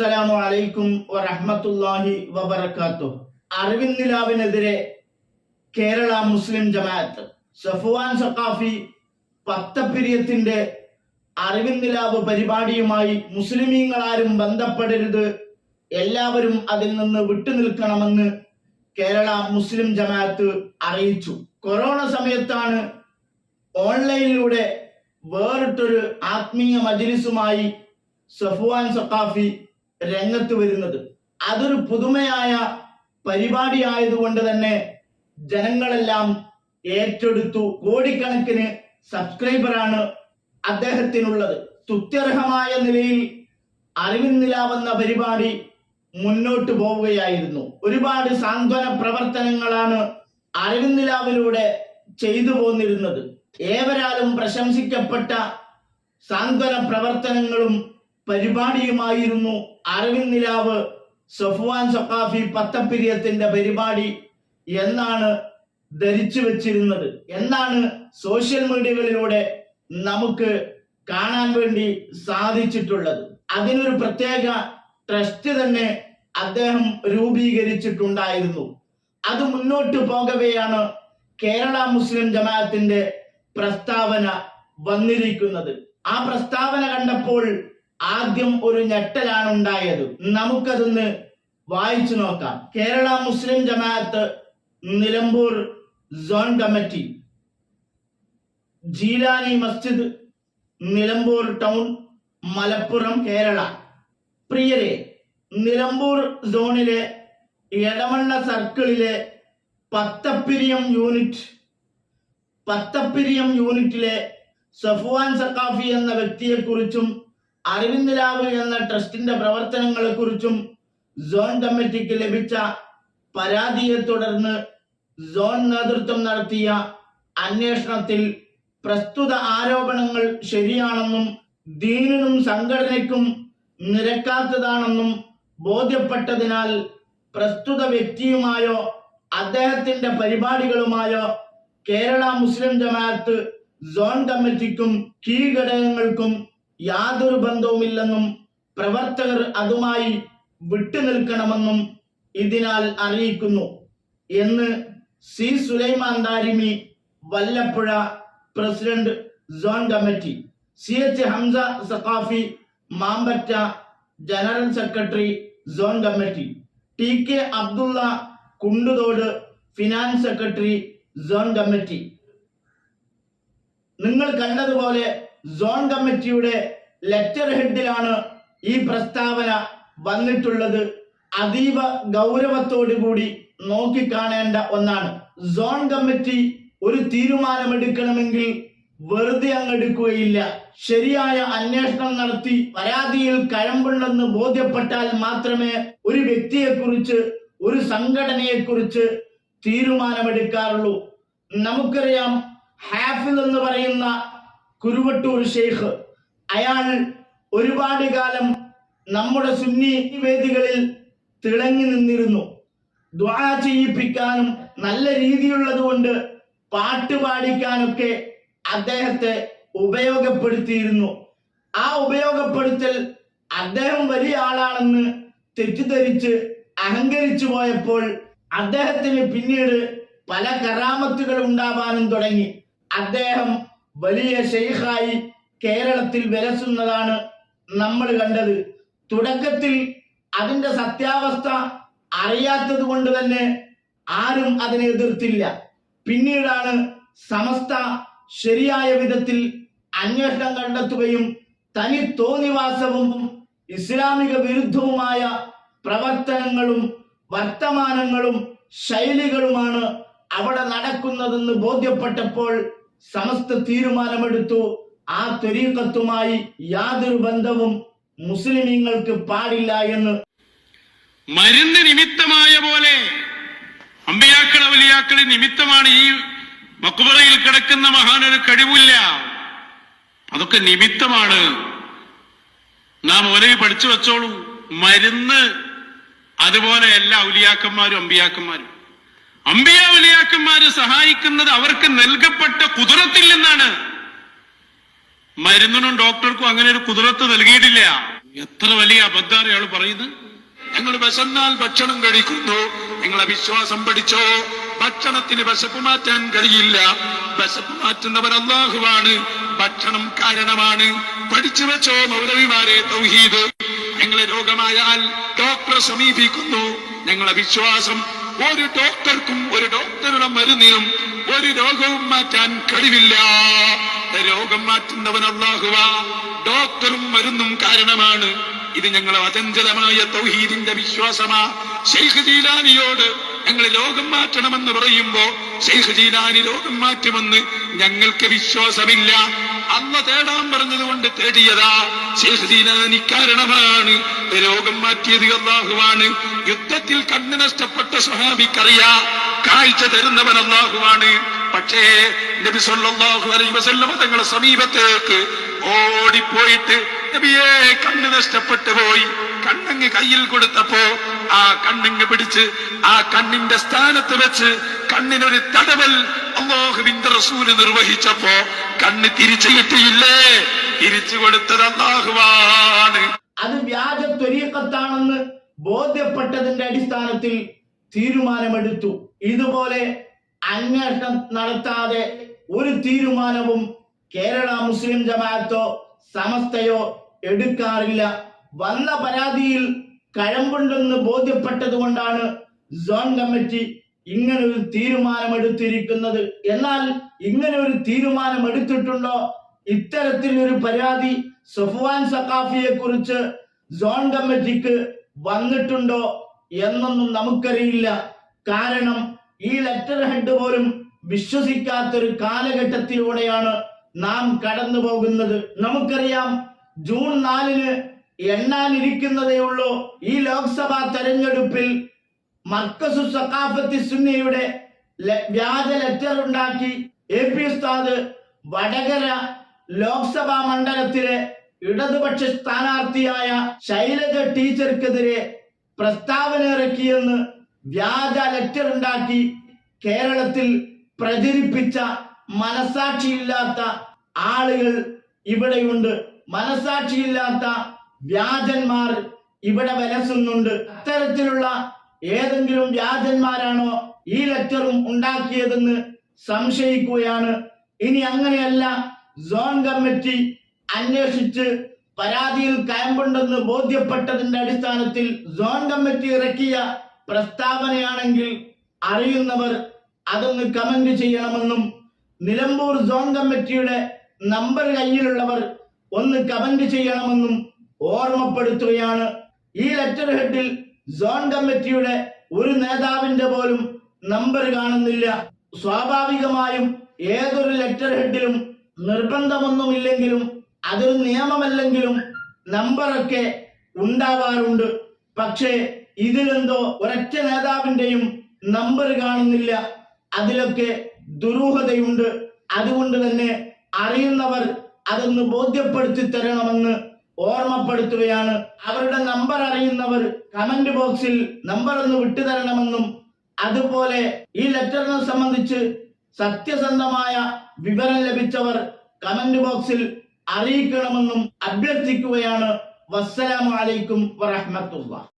അസ്സലാമു അലൈക്കും വറഹ്മത്തുള്ളാഹി വബർക്കാത്തു അറിവിൻ നിലാവിനെതിരെ കേരള മുസ്ലിം ജമാഅത്ത് സഫുവാൻ സഖാഫി പത്തപ്പിരിയത്തിന്റെ അറിവിൻ നിലാവ് പരിപാടിയുമായി മുസ്ലിമീങ്ങളാരും ബന്ധപ്പെടരുത്. എല്ലാവരും അതിൽ നിന്ന് വിട്ടുനിൽക്കണമെന്ന് കേരള മുസ്ലിം ജമാഅത്ത് അറിയിച്ചു. കൊറോണ സമയത്താണ് ഓൺലൈനിലൂടെ വേറിട്ടൊരു ആത്മീയ മജ്ലിസുമായി സഫുവാൻ സഖാഫി രംഗത്ത് വരുന്നത്. അതൊരു പുതുമയായ പരിപാടി ആയതുകൊണ്ട് തന്നെ ജനങ്ങളെല്ലാം ഏറ്റെടുത്തു. കോടിക്കണക്കിന് സബ്സ്ക്രൈബറാണ് അദ്ദേഹത്തിനുള്ളത്. തുത്യർഹമായ നിലയിൽ അറിവിന്നിലാവുന്ന പരിപാടി മുന്നോട്ട് പോവുകയായിരുന്നു. ഒരുപാട് സാന്ത്വന പ്രവർത്തനങ്ങളാണ് അറിവിന്നിലാവിലൂടെ ചെയ്തു പോന്നിരുന്നത്. ഏവരാലും പ്രശംസിക്കപ്പെട്ട സാന്ത്വന പ്രവർത്തനങ്ങളും പരിപാടിയുമായിരുന്നു അരവിന്ദ് നിലാവ് സഫ്വാൻ സഖാഫി പത്തപ്പിരിയത്തിന്റെ പരിപാടി എന്നാണ് ധരിച്ചു വെച്ചിരുന്നത്. എന്നാണ് സോഷ്യൽ മീഡിയകളിലൂടെ നമുക്ക് കാണാൻ വേണ്ടി സാധിച്ചിട്ടുള്ളത്. അതിനൊരു പ്രത്യേക ട്രസ്റ്റ് തന്നെ അദ്ദേഹം രൂപീകരിച്ചിട്ടുണ്ടായിരുന്നു. അത് മുന്നോട്ട് പോകവെയാണ് കേരള മുസ്ലിം ജമാഅത്തിന്റെ പ്രസ്താവന വന്നിരിക്കുന്നത്. ആ പ്രസ്താവന കണ്ടപ്പോൾ ആദ്യം ഒരു ഞെട്ടലാണ് ഉണ്ടായത്. നമുക്കതൊന്ന് വായിച്ചു നോക്കാം. Kerala Muslim Jamaat Nilambur zone committee. Jeelani Masjid Nilambur town Malappuram Kerala. പ്രിയരെ നിലമ്പൂർ സോണിലെ എടമണ്ണ സർക്കിളിലെ പത്തപ്പിരിയം യൂണിറ്റ് പത്തപ്പിരിയം യൂണിറ്റിലെ സഫുവാൻ സക്കാഫി എന്ന വ്യക്തിയെക്കുറിച്ചും അരവിന്ദ് ലാബ് എന്ന ട്രസ്റ്റിന്റെ പ്രവർത്തനങ്ങളെക്കുറിച്ചും സോൺ കമ്മിറ്റിക്ക് ലഭിച്ച പരാതിയെ തുടർന്ന് സോൺ നേതൃത്വം നടത്തിയ അന്വേഷണത്തിൽ പ്രസ്തുത ആരോപണങ്ങൾ ശരിയാണെന്നും ദീനിനും സംഘടനയ്ക്കും നിരക്കാത്തതാണെന്നും ബോധ്യപ്പെട്ടതിനാൽ പ്രസ്തുത വ്യക്തിയുമായോ അദ്ദേഹത്തിന്റെ പരിപാടികളുമായോ കേരള മുസ്ലിം ജമാഅത്ത് സോൺ കമ്മിറ്റിക്കും കീഴ്ഘടകങ്ങൾക്കും യാതൊരു ബന്ധവുമില്ലെന്നും പ്രവർത്തകർ അതുമായി വിട്ടുനിൽക്കണമെന്നും ഇതിനാൽ അറിയിക്കുന്നു എന്ന് C Sulaiman Darimi Vallappuzha president zone committee C H Hamza Saqafi Mampatta general secretary zone committee T K Abdulla Kunduthode finance secretary zone committee. നിങ്ങൾ കണ്ടതുപോലെ സോൺ കമ്മിറ്റിയുടെ ലെറ്റർ ഹെഡിലാണ് ഈ പ്രസ്താവന വന്നിട്ടുള്ളത്. അതീവ ഗൗരവത്തോടു കൂടി നോക്കിക്കാണേണ്ട ഒന്നാണ്. സോൺ കമ്മിറ്റി ഒരു തീരുമാനമെടുക്കണമെങ്കിൽ വെറുതെ അങ്ങ് എടുക്കുകയില്ല. ശരിയായ അന്വേഷണം നടത്തി പരാതിയിൽ കഴമ്പുണ്ടെന്ന് ബോധ്യപ്പെട്ടാൽ മാത്രമേ ഒരു വ്യക്തിയെക്കുറിച്ച് ഒരു സംഘടനയെക്കുറിച്ച് തീരുമാനമെടുക്കാറുള്ളൂ. നമുക്കറിയാം ഹാഫിൽ എന്ന് പറയുന്ന കുരുവട്ടൂർ ഷെയ്ഖ് അയാൾ ഒരുപാട് കാലം നമ്മുടെ സുന്നി വേദികളിൽ തിളങ്ങി നിന്നിരുന്നു. ദ്വാ ചെയ്യിപ്പിക്കാനും നല്ല രീതിയുള്ളത് കൊണ്ട് പാട്ട് പാടിക്കാനൊക്കെ അദ്ദേഹത്തെ ഉപയോഗപ്പെടുത്തിയിരുന്നു. ആ ഉപയോഗപ്പെടുത്തൽ അദ്ദേഹം വലിയ ആളാണെന്ന് തെറ്റിദ്ധരിച്ച് അഹങ്കരിച്ചു പോയപ്പോൾ അദ്ദേഹത്തിന് പിന്നീട് പല കറാമത്തുകൾ ഉണ്ടാവാനും തുടങ്ങി. അദ്ദേഹം വലിയ ഷെയ്ഖായി കേരളത്തിൽ വിലസുന്നതാണ് നമ്മൾ കണ്ടത്. തുടക്കത്തിൽ അതിന്റെ സത്യാവസ്ഥ അറിയാത്തത് കൊണ്ട് തന്നെ ആരും അതിനെ എതിർത്തില്ല. പിന്നീടാണ് സമസ്ത ശരിയായ വിധത്തിൽ അന്വേഷണം കണ്ടെത്തുകയും തനി തോന്നിവാസവും ഇസ്ലാമിക വിരുദ്ധവുമായ പ്രവർത്തനങ്ങളും വർത്തമാനങ്ങളും ശൈലികളുമാണ് അവിടെ നടക്കുന്നതെന്ന് ബോധ്യപ്പെട്ടപ്പോൾ സമസ്ത തീരുമാനമെടുത്തു. ആ ത്വരീക്കത്തുമായി യാതൊരു ബന്ധവും മുസ്ലിമീങ്ങൾക്ക് പാടില്ല എന്ന്. മരുന്ന് നിമിത്തമായ പോലെ അമ്പയാക്കൾ വലിയാക്കളെ നിമിത്തമാണ് ഈ മക്കുബറയിൽ കിടക്കുന്ന മഹാനൊരു കഴിവില്ല. അതൊക്കെ നിമിത്തമാണ്. നാം ഒരേ പഠിച്ചു വെച്ചോളൂ. മരുന്ന് അതുപോലെ എല്ലാ ഔലിയാക്കന്മാരും അമ്പിയാക്കന്മാരും. അമ്പിയ ഔലിയാക്കന്മാര് സഹായിക്കുന്നത് അവർക്ക് നൽകപ്പെട്ട കുതിരത്തിൽ നിന്നാണ്. മരുന്നിനും ഡോക്ടർക്കും അങ്ങനെ ഒരു കുതിരത്ത് നൽകിയിട്ടില്ല. എത്ര വലിയ അബദ്ധാണ് അയാൾ പറയുന്നത്. ഞങ്ങൾ വിശന്നാൽ ഭക്ഷണം കഴിക്കുന്നു. നിങ്ങളെ വിശ്വാസം പഠിച്ചോ. ഭക്ഷണത്തിന് വിശപ്പ് മാറ്റാൻ കഴിയില്ല. വിശപ്പ് മാറ്റുന്നവൻ അള്ളാഹുവാണ് ഭക്ഷണം കാരണമാണ്. പഠിച്ചു വെച്ചോ മൗലവിമാരെ തൗഹീദ്. രോഗമായാൽ ഡോക്ടറെ സമീപിക്കുന്നു. ഞങ്ങളെ വിശ്വാസം ഒരു ഡോക്ടർക്കും ഒരു ഡോക്ടറുടെ മരുന്നിനും ഒരു രോഗവും മാറ്റാൻ കഴിവില്ല. രോഗം മാറ്റുന്നവൻ ഡോക്ടറും മരുന്നും കാരണമാണ്. ഇത് ഞങ്ങൾ അചഞ്ചലമായ തൗഹീദിന്റെ വിശ്വാസമാ. ശൈഖ് ജീലാനിയോട് ഞങ്ങൾ രോഗം മാറ്റണമെന്ന് പറയുമ്പോ ശൈഖ് ജീലാനി രോഗം മാറ്റുമെന്ന് ഞങ്ങൾക്ക് വിശ്വാസമില്ല. അല്ല തേടാൻ പറഞ്ഞതുകൊണ്ട് തേടിയതാ. ശൈഖ് ജീലാനി കാരണമാണ്. രോഗം മാറ്റിയത് അള്ളാഹുവാണ് യുദ്ധത്തിൽ കണ്ണു നഷ്ടപ്പെട്ട സ്വഹാബിക്കറിയാ കാഴ്ച തരുന്നവൻ അള്ളാഹുവാണ് പക്ഷേ നബി സല്ലല്ലാഹു അലൈഹി വസല്ലമ തങ്ങളുടെ സമീപത്തേക്ക് ഓടിപ്പോയിട്ട് നബിയെ കണ്ണ് നഷ്ടപ്പെട്ടു പോയി. കണ്ണങ്ങ് കയ്യിൽ കൊടുത്തപ്പോ ആ കണ്ണങ്ങ് പിടിച്ച് ആ കണ്ണിന്റെ സ്ഥാനത്ത് വെച്ച് കണ്ണിനൊരു തടവൽ അള്ളാഹുവിന്റെ റസൂൽ നിർവഹിച്ചപ്പോ കണ്ണ് തിരിച്ചു കിട്ടിയില്ലേ? തിരിച്ചു കൊടുത്തത് അള്ളാഹുവാണ് അത് വ്യാജ ത്വരീക്കത്താണെന്ന് ബോധ്യപ്പെട്ടതിന്റെ അടിസ്ഥാനത്തിൽ തീരുമാനമെടുത്തു. ഇതുപോലെ അന്വേഷണം നടത്താതെ ഒരു തീരുമാനവും കേരള മുസ്ലിം ജമാഅത്തോ സമസ്തയോ എടുക്കാറില്ല. വന്ന പരാതിയിൽ കഴമ്പുണ്ടെന്ന് ബോധ്യപ്പെട്ടത് കൊണ്ടാണ് സോൺ കമ്മിറ്റി ഇങ്ങനെ ഒരു തീരുമാനമെടുത്തിരിക്കുന്നത്. എന്നാൽ ഇങ്ങനെ ഒരു തീരുമാനം എടുത്തിട്ടുണ്ടോ ഇത്തരത്തിൽ ഒരു പരാതി സഫ്വാൻ സഖാഫിയെ കുറിച്ച് സോൺ കമ്മിറ്റിക്ക് വന്നിട്ടുണ്ടോ എന്നൊന്നും നമുക്കറിയില്ല. കാരണം ഈ ലെറ്റർ ഹെഡ് പോലും വിശ്വസിക്കാത്തൊരു കാലഘട്ടത്തിലൂടെയാണ് നാം കടന്നു പോകുന്നത് നമുക്കറിയാം ജൂൺ നാലിന് എണ്ണാനിരിക്കുന്നതേ ഉള്ളൂ. ഈ ലോക്സഭാ തെരഞ്ഞെടുപ്പിൽ മർക്കസു സഖാഫത്തി സുന്നിയുടെ വ്യാജ ലെറ്റർ ഉണ്ടാക്കി. എ പി ഉസ്താദ് വടകര ലോക്സഭാ മണ്ഡലത്തിലെ ഇടതുപക്ഷ സ്ഥാനാർത്ഥിയായ ശൈലജ ടീച്ചർക്കെതിരെ പ്രസ്താവന ഇറക്കിയെന്ന് വ്യാജ ലെറ്റർ ഉണ്ടാക്കി കേരളത്തിൽ പ്രചരിപ്പിച്ച മനസാക്ഷിയില്ലാത്ത ആളുകൾ ഇവിടെയുണ്ട്. മനസാക്ഷിയില്ലാത്ത വ്യാജന്മാർ ഇവിടെ വലസുന്നുണ്ട്. അത്തരത്തിലുള്ള ഏതെങ്കിലും വ്യാജന്മാരാണോ ഈ ലെറ്ററും ഉണ്ടാക്കിയതെന്ന് സംശയിക്കുകയാണ്. ഇനി അങ്ങനെയല്ല സോൺ കമ്മിറ്റി അന്വേഷിച്ച് പരാതിയിൽ കയമ്പുണ്ടെന്ന് ബോധ്യപ്പെട്ടതിന്റെ അടിസ്ഥാനത്തിൽ സോൺ കമ്മിറ്റി ഇറക്കിയ പ്രസ്താവനയാണെങ്കിൽ അറിയുന്നവർ അതൊന്ന് കമന്റ് ചെയ്യണമെന്നും നിലമ്പൂർ സോൺ കമ്മിറ്റിയുടെ നമ്പർ കയ്യിലുള്ളവർ ഒന്ന് കമന്റ് ചെയ്യണമെന്നും ഓർമ്മപ്പെടുത്തുകയാണ്. ഈ ലെറ്റർ ഹെഡിൽ സോൺ കമ്മിറ്റിയുടെ ഒരു നേതാവിന്റെ പോലും നമ്പർ കാണുന്നില്ല. സ്വാഭാവികമായും ഏതൊരു ലെറ്റർ ഹെഡിലും നിർബന്ധമൊന്നുമില്ലെങ്കിലും അതൊരു നിയമമല്ലെങ്കിലും നമ്പറൊക്കെ ഉണ്ടാവാറുണ്ട്. പക്ഷേ ഇതിലെന്തോ ഒരൊറ്റ നേതാവിന്റെയും നമ്പർ കാണുന്നില്ല. അതിലൊക്കെ ദുരൂഹതയുണ്ട്. അതുകൊണ്ട് തന്നെ അറിയുന്നവർ അതൊന്ന് ബോധ്യപ്പെടുത്തി തരണമെന്ന് ഓർമ്മപ്പെടുത്തുകയാണ്. അവരുടെ നമ്പർ അറിയുന്നവർ കമന്റ് ബോക്സിൽ നമ്പർ ഒന്ന് വിട്ടുതരണമെന്നും അതുപോലെ ഈ ലെറ്ററിനെ സംബന്ധിച്ച് സത്യസന്ധമായ വിവരം ലഭിച്ചവർ കമന്റ് ബോക്സിൽ അറിയിക്കണമെന്നും അഭ്യർത്ഥിക്കുകയാണ്. വസ്സലാമലൈക്കും വറഹമത്തുള്ള